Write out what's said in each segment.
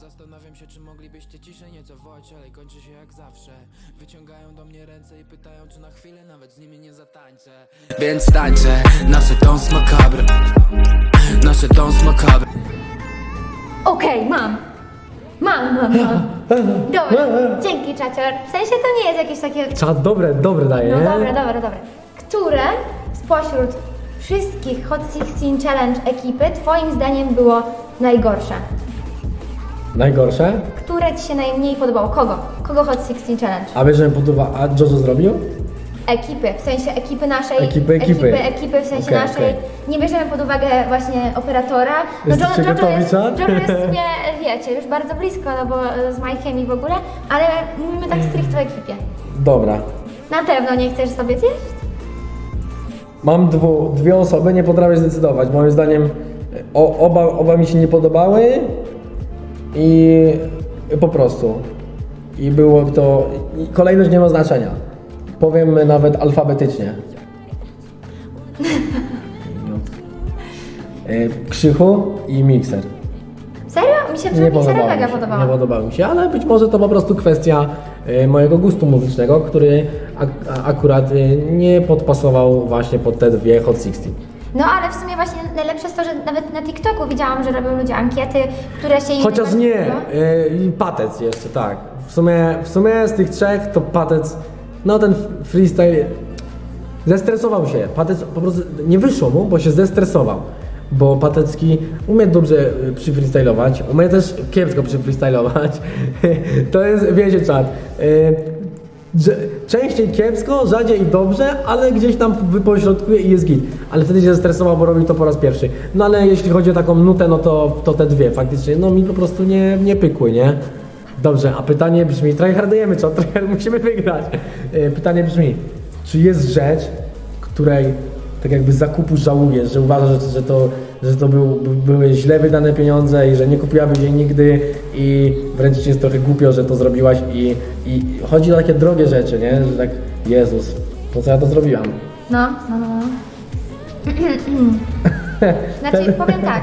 Zastanawiam się, czy moglibyście ciszej nieco wołać, ale kończy się jak zawsze. Wyciągają do mnie ręce i pytają, czy na chwilę nawet z nimi nie zatańczę. Więc tańczę, nasze dance macabre. Nasze dance macabre. Okej, mam. Mam, mam, mam. Dobra, dzięki czacior. W sensie to nie jest jakieś takie... Czad dobre, dobre daje, No nie? dobra, dobra, dobra. Które spośród wszystkich Hot 16 Challenge ekipy twoim zdaniem było najgorsze? Najgorsze? Które ci się najmniej podobało? Kogo? Kogo Hot 16 Challenge? A bierzemy pod uwagę, a Jojo zrobił? Ekipy, w sensie ekipy naszej. Ekipy, ekipy. Ekipy, ekipy w sensie Okej, naszej. okej. Nie bierzemy pod uwagę właśnie operatora. No Jesteście Jo- Jojo gotowi, jest, czat? Jojo jest w sumie, wiecie, już bardzo blisko, no bo e, z Majkiem i w ogóle, ale mówimy tak stricte o ekipie. Dobra. Na pewno nie chcesz sobie zjeść? Mam dwu, dwie osoby, nie potrafię zdecydować. Moim zdaniem o, oba, oba mi się nie podobały i po prostu. I było to. I kolejność nie ma znaczenia. Powiem nawet alfabetycznie. E, Krzychu i mikser. Serio? Mi się Nie podobało mega mi się, podobała. nie podobało mi się, ale być może to po prostu kwestia e, mojego gustu muzycznego, który ak- a- akurat e, nie podpasował właśnie pod te dwie Hot 16. No ale w sumie właśnie najlepsze jest to, że nawet na TikToku widziałam, że robią ludzie ankiety, które się im Chociaż nie, e, i Patec jeszcze, tak. W sumie, w sumie z tych trzech to Patec, no ten freestyle zestresował się. Patec po prostu nie wyszło mu, bo się zestresował. Bo Patecki umie dobrze y, przyfreestylować, umie też kiepsko przyfreestylować. to jest, wiecie czat, y, częściej kiepsko, rzadziej i dobrze, ale gdzieś tam wypośrodkuje i jest git. Ale wtedy się zestresował, bo robił to po raz pierwszy. No ale jeśli chodzi o taką nutę, no to, to te dwie faktycznie, no mi po prostu nie, nie pykły, nie? Dobrze, a pytanie brzmi, tryhardujemy co? Tryhard musimy wygrać. Y, Pytanie brzmi, czy jest rzecz, której tak jakby zakupu żałujesz, że uważasz, że, że to, że to był, były źle wydane pieniądze i że nie kupiłabyś jej nigdy i wręcz ci jest trochę głupio, że to zrobiłaś i, i chodzi o takie drogie rzeczy, nie? Że tak, Jezus, po co ja to zrobiłam? No, no, no. no. znaczy, powiem tak.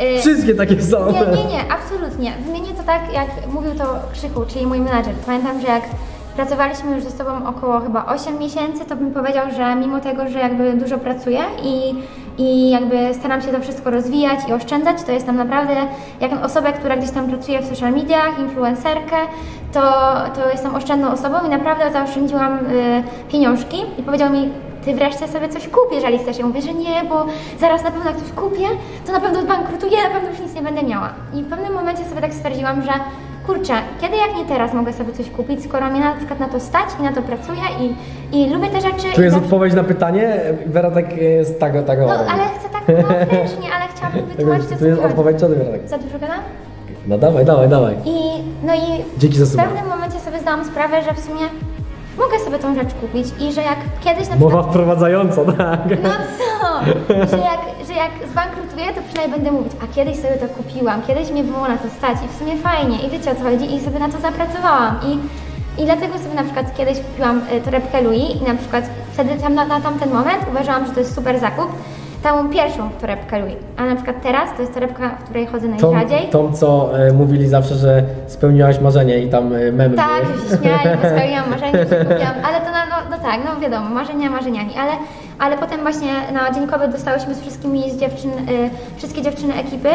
y, Wszystkie takie są. Nie, nie, nie, absolutnie. Wymienię to tak, jak mówił to Krzychu, czyli mój menadżer. Pamiętam, że jak pracowaliśmy już ze sobą około chyba 8 miesięcy, to bym powiedział, że mimo tego, że jakby dużo pracuję i, i jakby staram się to wszystko rozwijać i oszczędzać, to jestem naprawdę jak osobę, która gdzieś tam pracuje w social mediach, influencerkę, to, to jestem oszczędną osobą i naprawdę zaoszczędziłam y, pieniążki i powiedział mi, ty wreszcie sobie coś kup, jeżeli chcesz. Ja mówię, że nie, bo zaraz na pewno jak coś kupię, to na pewno zbankrutuję, na pewno już nic nie będę miała. I w pewnym momencie sobie tak stwierdziłam, że kurczę, kiedy jak nie teraz mogę sobie coś kupić, skoro mnie na przykład na to stać i na to pracuję i, i lubię te rzeczy. Tu i jest zawsze- odpowiedź na pytanie, Wera tak jest tak, tak No, ale chcę tak konkrecznie, ale chciałabym wytłumaczyć o co Tu mi jest chodzi. odpowiedź, co ty Wera tak? Za dużo gadam? No dawaj, dawaj, dawaj. I, no i Dzięki za w suba. pewnym momencie sobie zdałam sprawę, że w sumie mogę sobie tą rzecz kupić i że jak kiedyś na przykład... Mowa wprowadzająca, tak. No co? Że jak, że jak zbankrutuję, to przynajmniej będę mówić, a kiedyś sobie to kupiłam, kiedyś mnie było na to stać i w sumie fajnie i wiecie o co chodzi i sobie na to zapracowałam i, i dlatego sobie na przykład kiedyś kupiłam y, torebkę Louis i na przykład wtedy tam na, na tamten moment uważałam, że to jest super zakup, tą pierwszą torebkę Louis, a na przykład teraz to jest torebka, w której chodzę Tą, najrzadziej. tą co e, mówili zawsze, że spełniłaś marzenie i tam e, memy Tak, były. że się śmiali, bo spełniłam marzenie, że kupiłam, ale to no, no, no tak, no wiadomo, marzenia marzeniami, ale, ale potem właśnie na Dzień Kobiet dostałyśmy z wszystkimi z dziewczyn, y, wszystkie dziewczyny ekipy.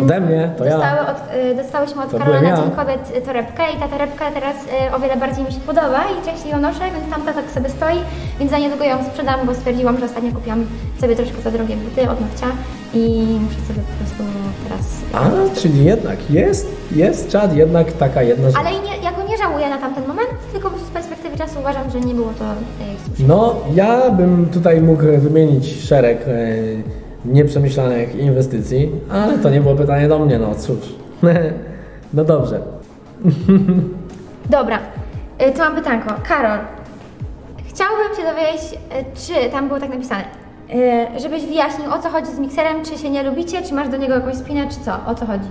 Ode mnie, to Dostały ja. od, y, dostałyśmy od To Karola byłem na ja. Dzień Kobiet y, torebkę i ta torebka teraz y, o wiele bardziej mi się podoba i częściej ją noszę, więc tamta tak sobie stoi, więc za niedługo ją sprzedam, bo stwierdziłam, że ostatnio kupiłam sobie troszkę za drogie buty od Nowcia i muszę sobie po prostu teraz... A, czyli jednak jest, jest czad, jednak taka jedna rzecz. Ale i nie, ja go nie żałuję na tamten moment, tylko po prostu z perspektywy czasu uważam, że nie było to y. No, ja bym tutaj mógł wymienić szereg e, nieprzemyślanych inwestycji, ale to nie było pytanie do mnie, no cóż. No dobrze. Dobra, y, to mam pytanko. Karol, chciałabym się dowiedzieć, y, czy tam było tak napisane, żebyś wyjaśnił o co chodzi z mikserem, czy się nie lubicie, czy masz do niego jakąś spinę, czy co? O co chodzi?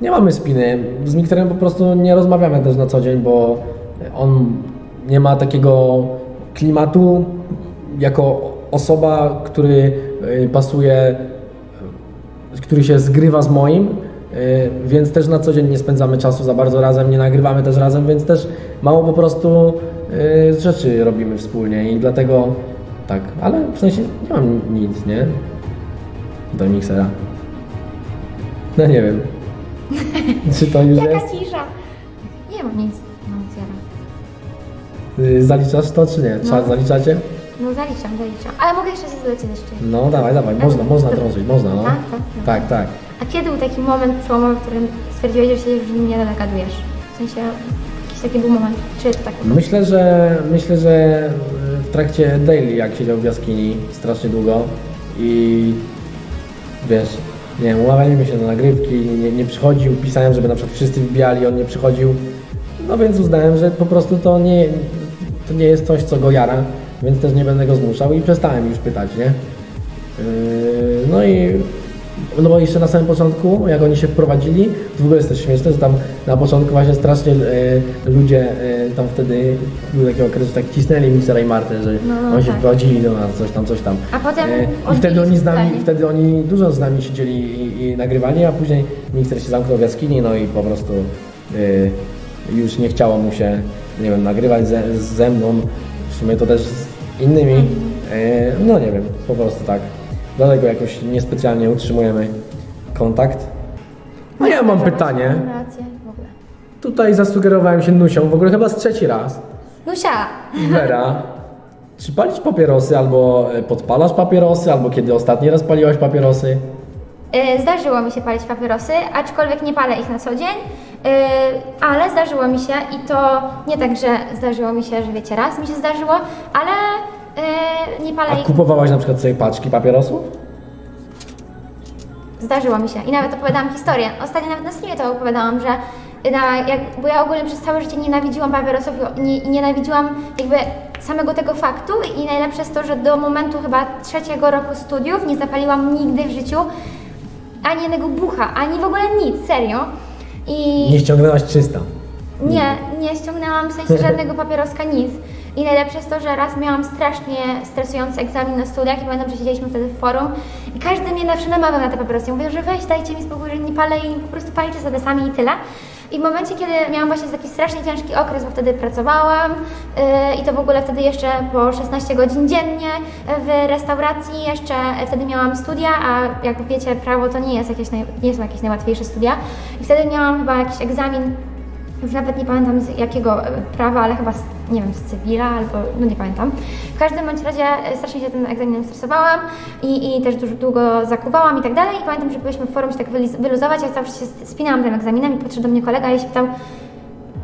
Nie mamy spiny. Z Mikterem po prostu nie rozmawiamy też na co dzień, bo on nie ma takiego klimatu jako osoba, który y, pasuje, y, który się zgrywa z moim, y, więc też na co dzień nie spędzamy czasu za bardzo razem, nie nagrywamy też razem, więc też mało po prostu rzeczy robimy wspólnie i dlatego tak, ale w sensie nie mam nic, nie? Do miksera. No nie wiem. Czy to już Jaka jest? cisza. Nie mam nic. Y, Zaliczasz to czy nie? Czas No. zaliczacie? No zaliczam, zaliczam. Ale mogę jeszcze się zlecieć jeszcze. No dawaj, dawaj, można, można drążyć, można, no. Tak, tak, tak. Tak, tak. A kiedy był taki moment przełomowy, w którym stwierdziłeś, że się już nim nie dogadujesz? W sensie, jakiś taki był moment, czy to tak? Myślę, że myślę, że w trakcie daily, jak siedział w jaskini strasznie długo i wiesz, nie wiem, umawialiśmy się na nagrywki, nie, nie przychodził, pisałem, żeby na przykład wszyscy wbijali, on nie przychodził. No więc uznałem, że po prostu to nie, to nie jest coś, co go jara, więc też nie będę go zmuszał i przestałem już pytać, nie? Yy, No i no bo jeszcze na samym początku, jak oni się wprowadzili, to w ogóle jest też śmieszne, że tam na początku właśnie strasznie e, ludzie e, tam wtedy był taki okres, że tak cisnęli Mixera i Martę, że No, no, oni się tak. wprowadzili do nas, coś tam, coś tam. A potem E, I wtedy oni z nami, wtedy oni dużo z nami siedzieli i, i nagrywali, a później Mixer się zamknął w jaskini, no i po prostu e, już nie chciało mu się, nie wiem, nagrywać ze, ze mną, w sumie to też z innymi, e, no nie wiem, po prostu tak. Dlatego jakoś niespecjalnie utrzymujemy kontakt. No ja mam pytanie. Rację, w ogóle. Tutaj zasugerowałem się Nusią, w ogóle chyba z trzeci raz. Nusia! Wera, czy palisz papierosy albo e, podpalasz papierosy, albo kiedy ostatni raz paliłaś papierosy? Y, Zdarzyło mi się palić papierosy, aczkolwiek nie palę ich na co dzień, y, ale zdarzyło mi się i to nie tak, że zdarzyło mi się, że wiecie, raz mi się zdarzyło, ale y, nie palę A ich. kupowałaś na przykład sobie paczki papierosów? Zdarzyło mi się i nawet opowiadałam historię. Ostatnio nawet na streamie to opowiadałam, że na, jak, bo ja ogólnie przez całe życie nienawidziłam papierosów i nie, nienawidziłam jakby samego tego faktu i najlepsze jest to, że do momentu chyba trzeciego roku studiów nie zapaliłam nigdy w życiu ani jednego bucha, ani w ogóle nic, serio. I Nie ściągnęłaś 300. nie, nie ściągnęłam w sensie żadnego papieroska, nic. I najlepsze jest to, że raz miałam strasznie stresujący egzamin na studiach i pamiętam, że siedzieliśmy wtedy w forum i każdy mnie zawsze namawiał na te papierosy. Ja Mówię, że weź, dajcie mi spokój, że nie palę i po prostu palicie sobie sami i tyle. I w momencie, kiedy miałam właśnie taki strasznie ciężki okres, bo wtedy pracowałam yy, i to w ogóle wtedy jeszcze po 16 godzin dziennie w restauracji, jeszcze wtedy miałam studia, a jak wiecie, prawo to nie, jest jakieś naj, nie są jakieś najłatwiejsze studia. I wtedy miałam chyba jakiś egzamin nawet nie pamiętam z jakiego e, prawa, ale chyba z, nie wiem, z cywila albo, no nie pamiętam. W każdym bądź razie e, strasznie się tym egzaminem stresowałam i, i też dużo długo zakuwałam i tak dalej. I pamiętam, że byliśmy w forum się tak wyluzować, ja cały czas się spinałam tym egzaminem i podszedł do mnie kolega i się pytał,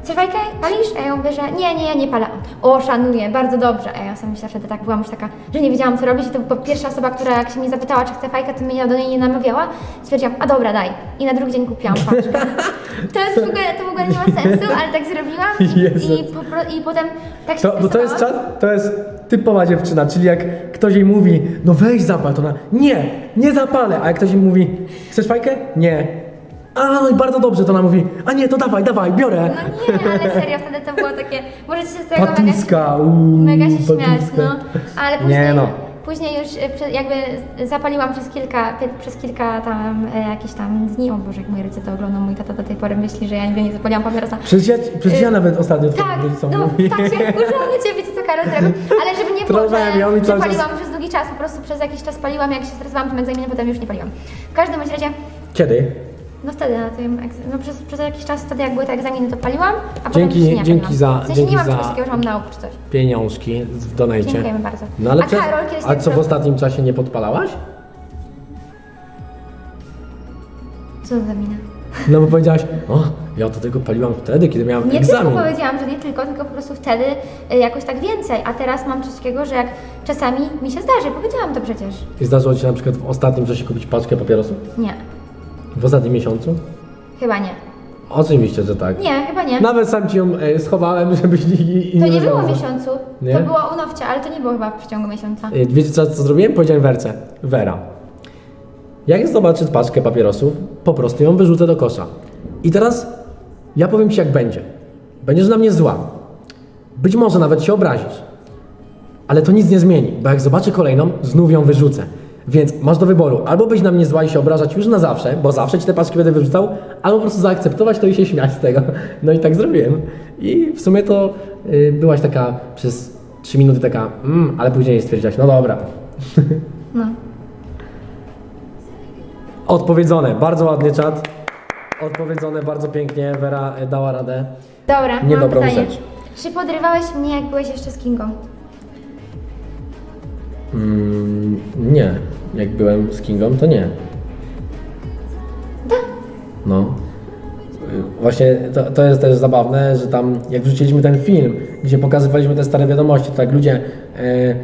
Chcesz fajkę? Palisz? A ja mówię, że nie, nie, ja nie palę. O, szanuję, bardzo dobrze. A ja sobie myślę, wtedy tak byłam już taka, że nie wiedziałam co robić i to była pierwsza osoba, która jak się mnie zapytała, czy chcę fajkę, to mnie do niej nie namawiała. Stwierdziłam, a dobra, daj. I na drugi dzień kupiłam paczkę. To jest w ogóle, to w ogóle nie ma sensu, ale tak zrobiłam i, i, po, i potem tak się To, bo to jest czas, to jest typowa dziewczyna, czyli jak ktoś jej mówi, no weź zapal, to ona, nie, nie zapalę, a jak ktoś jej mówi, chcesz fajkę? Nie. A, no i bardzo dobrze, to ona mówi, a nie, to dawaj, dawaj, biorę. No nie, ale serio, wtedy to było takie, możecie się z tego mega, Patuska, uuu, mega się śmiać, patuska. no. Ale później, Nie no. później już e, prze- jakby zapaliłam przez kilka, pie- przez kilka tam e, jakieś tam dni, o Boże, jak moje rodzice to oglądał, mój tata do tej pory myśli, że ja nigdy nie zapaliłam papierosa. Przecież ja, przecież ja Y, nawet ostatnio Tak, twoim rodzicom no mówię. tak się wkurzałam na ciebie, co Karol zrobił. Ale żeby nie było, Trollowałem ją i że, że cały czas- paliłam przez długi czas, po prostu przez jakiś czas paliłam, jak się stresowałam tym egzaminem, potem już nie paliłam. W każdym bądź razie, Kiedy? No wtedy na tym, egz- no przez, przez jakiś czas wtedy jak były te egzaminy, to paliłam, a potem Dzięki- już nie dzięki paliłam. za- W sensie dzięki nie mam za- czegoś takiego, że mam naukę czy coś. Pieniążki w donajcie. Dziękujemy bardzo. No ale a przecież- Karol kiedyś a tak co w ostatnim czasie nie podpalałaś? Co za mina? No bo powiedziałaś, o, ja do tego paliłam wtedy, kiedy miałam Nie egzamin. tylko powiedziałam, że nie tylko, tylko po prostu wtedy y, jakoś tak więcej, a teraz mam coś takiego, że jak czasami mi się zdarzy, powiedziałam to przecież. I zdarzyło Ci się na przykład w ostatnim czasie kupić paczkę papierosów? Nie, W ostatnim miesiącu? chyba nie. Oczywiście, że tak. Nie, chyba nie. Nawet sam Ci ją e, schowałem, żebyś i, i To nie było że- miesiącu. Nie? To było u Nowcia, ale to nie było chyba w przeciągu miesiąca. E, Wiecie co, co zrobiłem? Powiedziałem Werce. Wera, jak zobaczę paczkę papierosów, po prostu ją wyrzucę do kosza. I teraz ja powiem Ci jak będzie. Będziesz na mnie zła. Być może nawet się obrazisz. Ale to nic nie zmieni, bo jak zobaczę kolejną, znów ją wyrzucę. Więc masz do wyboru, albo być na mnie zła i się obrażać już na zawsze, bo zawsze ci te paczki będę wyrzucał, albo po prostu zaakceptować to i się śmiać z tego. No i tak zrobiłem. I w sumie to y, byłaś taka przez 3 minuty taka, mm, ale później stwierdziłaś, no dobra. No. Odpowiedzone, bardzo ładnie czat. Odpowiedzone, bardzo pięknie, Wera y, dała radę. Dobra, mam Niedobrą pytanie. rzecz. Czy podrywałeś mnie, jak byłeś jeszcze z Kingą? Mm, nie, jak byłem z Kingą, to nie. No. Y, Właśnie to, to jest też zabawne, że tam jak wrzuciliśmy ten film, gdzie pokazywaliśmy te stare wiadomości, to tak ludzie e,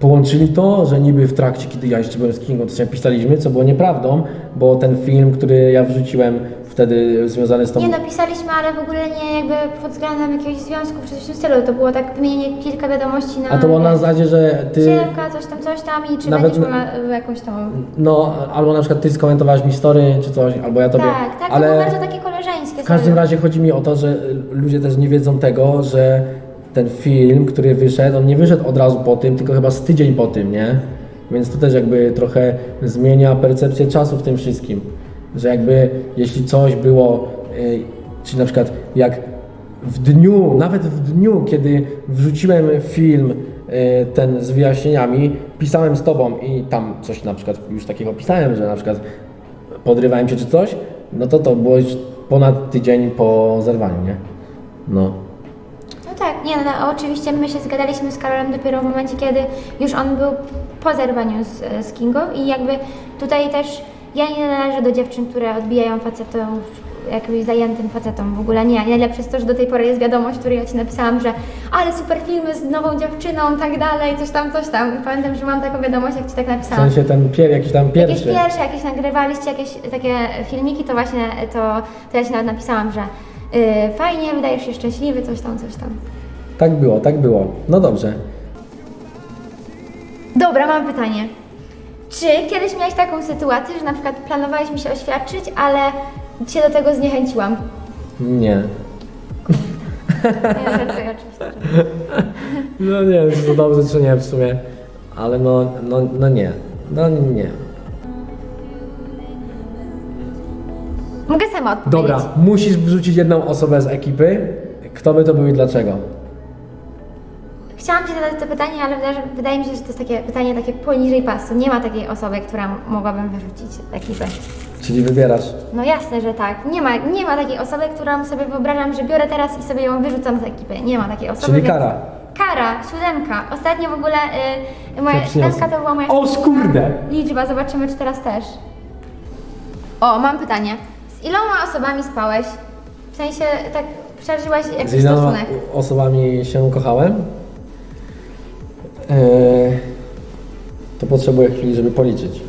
połączyli to, że niby w trakcie, kiedy ja jeszcze byłem z Kingą, to sobie pisaliśmy, co było nieprawdą, bo ten film, który ja wrzuciłem wtedy związany z tą... Nie napisaliśmy, ale w ogóle nie jakby pod względem jakiegoś związku czy coś w tym stylu. To było tak wymienienie kilka wiadomości na... A to było na zasadzie, że ty... Siemka, coś tam, coś tam i czy Nawet będziesz miała jakąś tam... No, albo na przykład ty skomentowałaś mi story, czy coś, albo ja tobie... Tak, tak, to ale... było bardzo takie koleżeńskie. W każdym razie chodzi mi o to, że ludzie też nie wiedzą tego, że ten film, który wyszedł, on nie wyszedł od razu po tym, tylko chyba z tydzień po tym, nie? Więc to też jakby trochę zmienia percepcję czasu w tym wszystkim. Że jakby jeśli coś było, y, czy na przykład jak w dniu, nawet w dniu, kiedy wrzuciłem film y, ten z wyjaśnieniami, pisałem z tobą i tam coś na przykład już takiego pisałem, że na przykład podrywałem cię czy coś, no to to było już ponad tydzień po zerwaniu, nie? No. No tak, nie no, oczywiście my się zgadaliśmy z Karolem dopiero w momencie, kiedy już on był po zerwaniu z, z Kingą i jakby tutaj też ja nie należę do dziewczyn, które odbijają facetów jakimś zajętym facetom w ogóle nie. Najlepsze jest to, że do tej pory jest wiadomość, której ja Ci napisałam, że ale super filmy z nową dziewczyną, tak dalej, coś tam, coś tam. I pamiętam, że mam taką wiadomość, jak Ci tak W napisałam. sensie ten pier, jakiś tam Jakieś pierwszy. pierwsze, jakieś nagrywaliście, jakieś takie filmiki, to właśnie to, to ja Ci nawet napisałam, że y, fajnie, wydajesz się szczęśliwy, coś tam, coś tam. Tak było, tak było. No dobrze. Dobra, mam pytanie. Czy kiedyś miałeś taką sytuację, że na przykład planowałeś mi się oświadczyć, ale Cię do tego zniechęciłam? Nie. Nie, żartuję oczywiście. No nie wiem, czy to dobrze, czy nie w sumie. Ale no, no, no nie. No nie. Mogę sama odpowiedzieć. Dobra, musisz wrzucić jedną osobę z ekipy. Kto by to był i dlaczego? Chciałam Ci zadać to pytanie, ale wydaje, mi się, że to jest takie pytanie takie poniżej pasu. Nie ma takiej osoby, która mogłabym wyrzucić z ekipy. Czyli wybierasz. No jasne, że tak. Nie ma, nie ma takiej osoby, którą sobie wyobrażam, że biorę teraz i sobie ją wyrzucam z ekipy. Nie ma takiej osoby. Czyli więc- kara. Kara, siódemka. Ostatnio w ogóle y, moja siódemka to była moja O, skurde! liczba. Zobaczymy, czy teraz też. O, mam pytanie. Z iloma osobami spałeś? W sensie tak przeżyłaś jakiś Z iloma stosunek? osobami się kochałem? Eee, to potrzebuję chwili, żeby policzyć.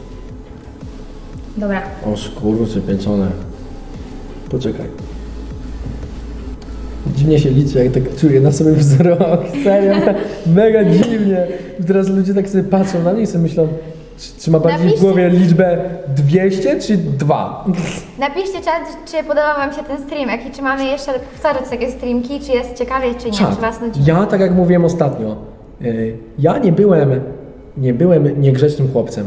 Dobra. O szkurcze pieczone. Poczekaj. Dziwnie się liczy, jak tak czuję na sobie wzrok. Serio, mega dziwnie. Teraz ludzie tak sobie patrzą na mnie i sobie myślą, czy, czy ma bardziej w Napiszcie- głowie liczbę 200 czy 2? Napiszcie czat, czy podoba Wam się ten streamek i czy mamy jeszcze powtarzać takie streamki, czy jest ciekawie, czy nie, Czad. czy Was nudzi. Ja, tak jak mówiłem ostatnio, ja nie byłem, nie byłem niegrzecznym chłopcem.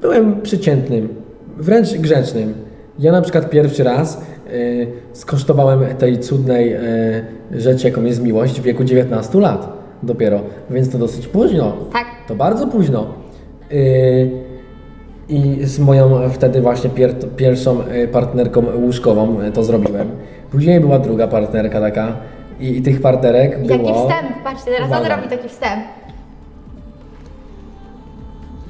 Byłem przeciętnym, wręcz grzecznym. Ja na przykład pierwszy raz y, skosztowałem tej cudnej y, rzeczy, jaką jest miłość w wieku 19 lat dopiero, więc to dosyć późno. Tak. To bardzo późno. Y, I z moją wtedy właśnie pier, pierwszą partnerką łóżkową to zrobiłem. Później była druga partnerka taka i, i tych partnerek było... Jaki wstęp, patrzcie, teraz on Uwaga. robi taki wstęp.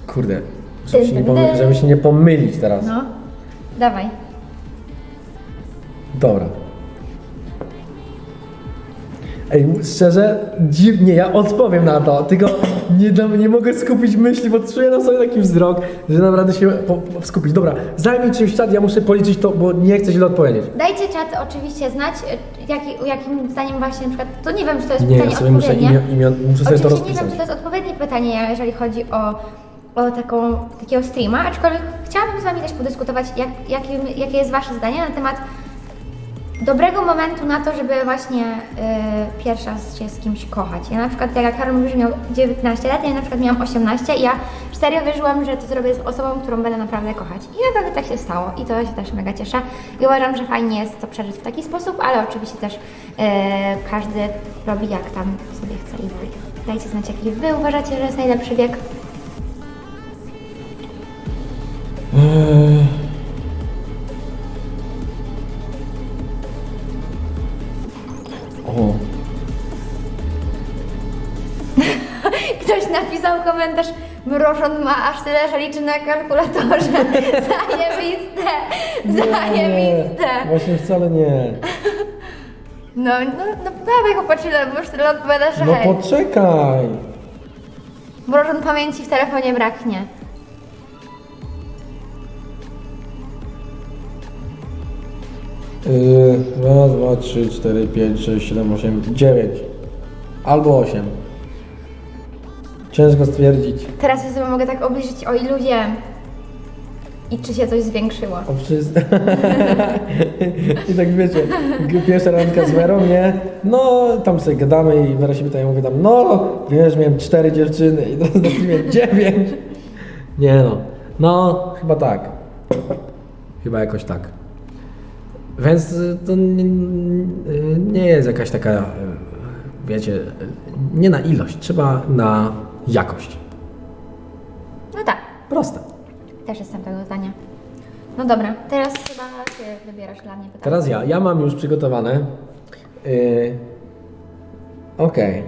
Kurde, żeby się, nie dyn. żeby się nie pomylić teraz. No, dawaj. Dobra. Ej, szczerze, dziwnie, ja odpowiem na to, tylko nie, dam, nie mogę skupić myśli, bo czuję na sobie taki wzrok, że naprawdę się po, po, skupić. Dobra, zajmij czymś czat, ja muszę policzyć to, bo nie chcę źle odpowiedzieć. Dajcie czat oczywiście znać, y, jaki, jakim zdaniem właśnie na przykład, to nie wiem, czy to jest Nie, pytanie ja sobie muszę, odpowiednie. imię, imię, muszę sobie to Oczywiście nie wiem, czy to jest odpowiednie pytanie, jeżeli chodzi o, o taką, takiego streama, aczkolwiek chciałabym z Wami też podyskutować, jak, jakie, jakie jest Wasze zdanie na temat dobrego momentu na to, żeby właśnie y, pierwszy raz się z kimś kochać. Ja na przykład, jak Karol mówi, że miał 19 lat, ja na przykład miałam 18 i ja serio wierzyłam, że to zrobię z osobą, którą będę naprawdę kochać. I naprawdę tak się stało i to się też mega cieszę. I uważam, że fajnie jest to przeżyć w taki sposób, ale oczywiście też y, każdy robi jak tam sobie chce i woli. Dajcie znać, jaki wy uważacie, że jest najlepszy wiek. O, napisał komentarz, mrożon ma aż tyle, że liczy na kalkulatorze. Zajebiste! Zajebiste! właśnie wcale nie. No, no, no dawaj chłopaczyna, bo już tyle odpowiadasz, że No hej. poczekaj. Mrożon pamięci w telefonie braknie. Yy, raz, dwa, trzy, cztery, pięć, sześć, siedem, osiem, dziewięć. Albo osiem. Ciężko stwierdzić. Teraz ja sobie mogę tak obliczyć, o ilu wiem. I czy się coś zwiększyło. O wszystko. I tak wiecie, pierwsza randka z Werą, nie? No, tam sobie gadamy i Wera się pyta, ja mówię tam, no, wiesz, miałem cztery dziewczyny i teraz na streamie dziewięć. Nie no, no, chyba tak. Chyba jakoś tak. Więc y, to nie, y, nie jest jakaś taka, y, wiecie, nie na ilość, trzeba na jakość. No tak, Proste. też jestem tego zdania. No dobra, teraz chyba ty wybierasz dla mnie pytanie. Teraz ja. Ja mam już przygotowane. Yy... Okej.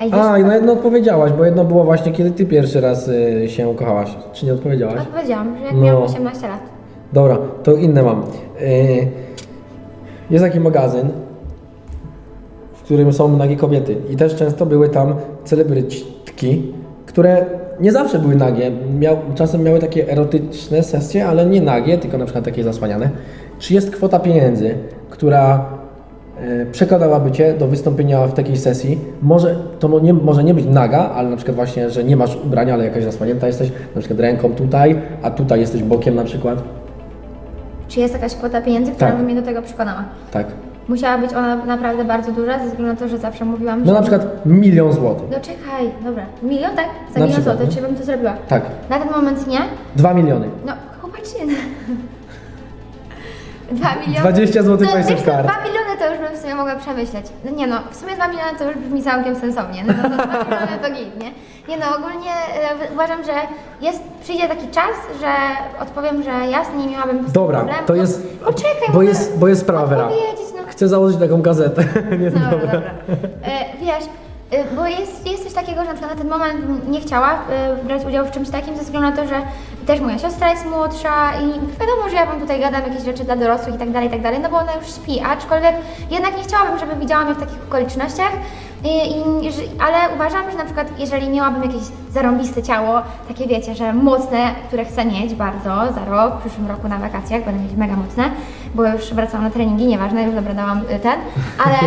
Ej, wiesz, A, na jedno odpowiedziałaś, bo jedno było właśnie, kiedy ty pierwszy raz y, się kochałaś. Czy nie odpowiedziałaś? odpowiedziałam, że jak No. miałam 18 lat. Dobra, to inne mam. Yy... Jest taki magazyn, którym są nagie kobiety. I też często były tam celebrytki, które nie zawsze były nagie. Miał, czasem miały takie erotyczne sesje, ale nie nagie, tylko na przykład takie zasłaniane. Czy jest kwota pieniędzy, która e, przekonałaby Cię do wystąpienia w takiej sesji? Może to nie, może nie być naga, ale na przykład właśnie, że nie masz ubrania, ale jakaś zasłanięta jesteś, na przykład ręką tutaj, a tutaj jesteś bokiem na przykład. Czy jest jakaś kwota pieniędzy, która Tak. by mnie do tego przekonała? Tak. Musiała być ona naprawdę bardzo duża, ze względu na to, że zawsze mówiłam, No że... na przykład milion złotych. No czekaj, dobra. Milion, tak? Za Na milion przykład, złotych, no. czy bym to zrobiła? Tak. Na ten moment nie? Dwa miliony. No, chłopaczyny. Dwa miliony. 20 złotych no, wiesz co, Card. Dwa miliony to już bym w sumie mogła przemyśleć. No nie no, w sumie dwa miliony to już brzmi całkiem sensownie. No, no, no, dwa miliony to git, nie? Nie no, ogólnie e, uważam, że jest, przyjdzie taki czas, że odpowiem, że jasne, nie miałabym z tym Dobra, problemu. to jest. Poczekaj, bo mogę jest, bo jest sprawa, Wera. odpowiedzieć, no. Chcę założyć taką gazetę. Nie, Dobra, dobra. E, wiesz, e, bo jest, jest coś takiego, że na przykład na ten moment nie chciała e, brać udziału w czymś takim ze względu na to, że też moja siostra jest młodsza i wiadomo, że ja wam tutaj gadam jakieś rzeczy dla dorosłych i tak dalej, i tak dalej, no bo ona już śpi, aczkolwiek jednak nie chciałabym, żeby widziała mnie w takich okolicznościach, i, ale uważam, że na przykład jeżeli miałabym jakieś zarąbiste ciało, takie wiecie, że mocne, które chcę mieć bardzo za rok, w przyszłym roku na wakacjach będę mieć mega mocne, bo już wracam na treningi, nieważne, już dobra y, ten, ale,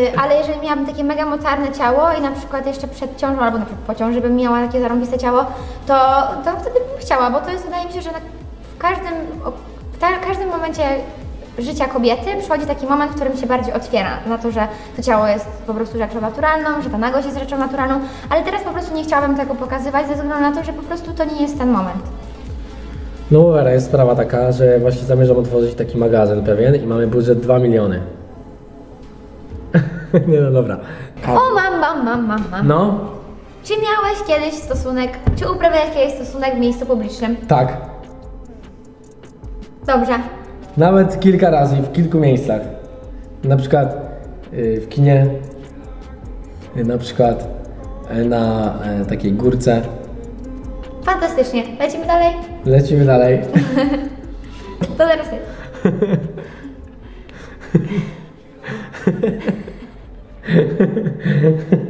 y, ale jeżeli miałabym takie mega mocarne ciało i na przykład jeszcze przed ciążą albo na przykład po ciąży bym miała takie zarąbiste ciało, to, to wtedy bym chciała, bo to jest wydaje mi się, że na, w każdym, w każdym momencie życia kobiety przychodzi taki moment, w którym się bardziej otwiera na to, że to ciało jest po prostu rzeczą naturalną, że ta nagość jest rzeczą naturalną, ale teraz po prostu nie chciałabym tego pokazywać ze względu na to, że po prostu to nie jest ten moment. No Wera, jest sprawa taka, że właśnie zamierzam otworzyć taki magazyn pewien i mamy budżet 2 miliony. nie no dobra. O, mam, mam, mam, mam, mam. No, Czy miałeś kiedyś stosunek, czy uprawiałeś kiedyś stosunek w miejscu publicznym? tak. Dobrze. Nawet kilka razy w kilku miejscach. Na przykład y, w kinie, y, na przykład y, na y, takiej górce. Fantastycznie. Lecimy dalej? Lecimy dalej. To teraz ty.